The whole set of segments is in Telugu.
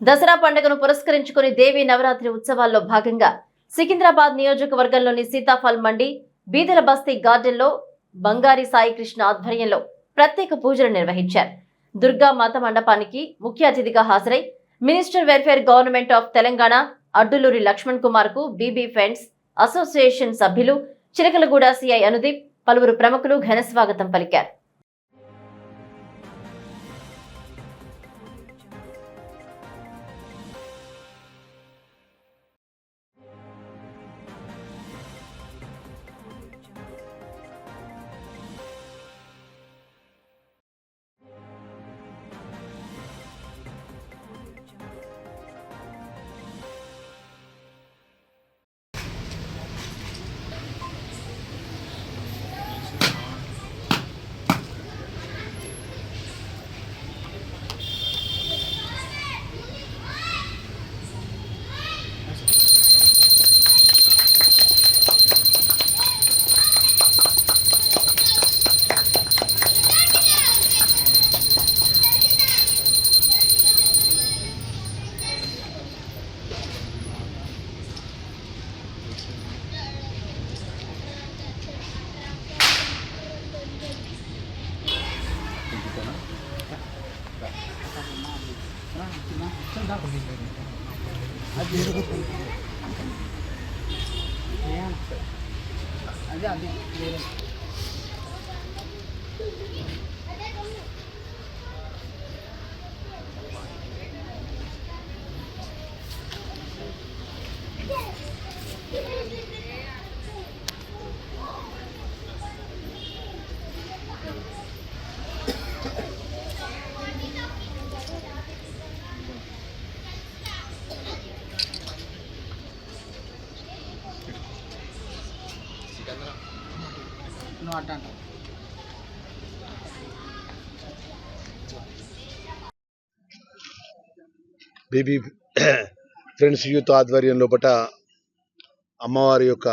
దసరా పండుగను పురస్కరించుకుని దేవి నవరాత్రి ఉత్సవాల్లో భాగంగా సికింద్రాబాద్ నియోజకవర్గంలోని సీతాఫల్ మండి బీదల బస్తీ గార్డెన్లో బంగారి సాయి కృష్ణ ఆధ్వర్యంలో ప్రత్యేక పూజలు నిర్వహించారు. దుర్గా మాత మండపానికి ముఖ్య అతిథిగా హాజరై minister welfare government of Telangana Adluri Laxman కుమార్కు BB friends association సభ్యులు చిలకలగూడ సిఐ అనుదీప్ పలువురు ప్రముఖులు ఘన స్వాగతం పలికారు నువ్వు అట్ట అంటావు ఫ్రెండ్స్ యూత్ ఆధ్వర్యం లోపట అమ్మవారి యొక్క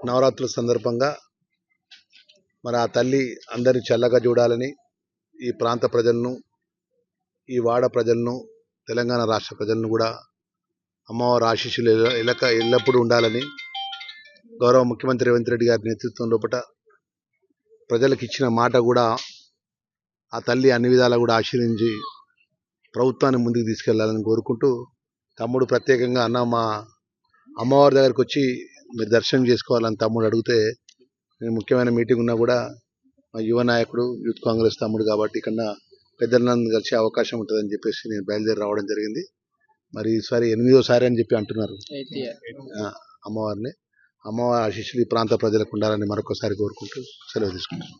నవరాత్రుల సందర్భంగా మరి ఆ తల్లి అందరిని చల్లగా చూడాలని ఈ ప్రాంత ప్రజలను ఈ వాడ ప్రజలను తెలంగాణ రాష్ట్ర ప్రజలను కూడా అమ్మవారి ఆశీస్సులు ఎలక ఎల్లప్పుడూ ఉండాలని గౌరవ ముఖ్యమంత్రి రేవంత్ రెడ్డి గారి నేతృత్వం లోపట ప్రజలకు ఇచ్చిన మాట కూడా ఆ తల్లి అన్ని విధాలా కూడా ఆశీర్వించి ప్రభుత్వాన్ని ముందుకు తీసుకెళ్ళాలని కోరుకుంటూ తమ్ముడు ప్రత్యేకంగా అన్న మా అమ్మవారి దగ్గరికి వచ్చి మీరు దర్శనం చేసుకోవాలని తమ్ముడు అడిగితే నేను ముఖ్యమైన మీటింగ్ ఉన్నా కూడా మా యువ నాయకుడు యూత్ కాంగ్రెస్ తమ్ముడు కాబట్టి ఇక్కడ పెద్దలందరూ కలిసే అవకాశం ఉంటుందని చెప్పేసి నేను బయలుదేరి రావడం జరిగింది. మరి ఈసారి ఎనిమిదోసారి అని చెప్పి అంటున్నారు. అమ్మవారిని. అమ్మవారి ఆశీస్సులు ఈ ప్రాంత ప్రజలకు ఉండాలని మరొకసారి కోరుకుంటూ సెలవు తీసుకుంటాను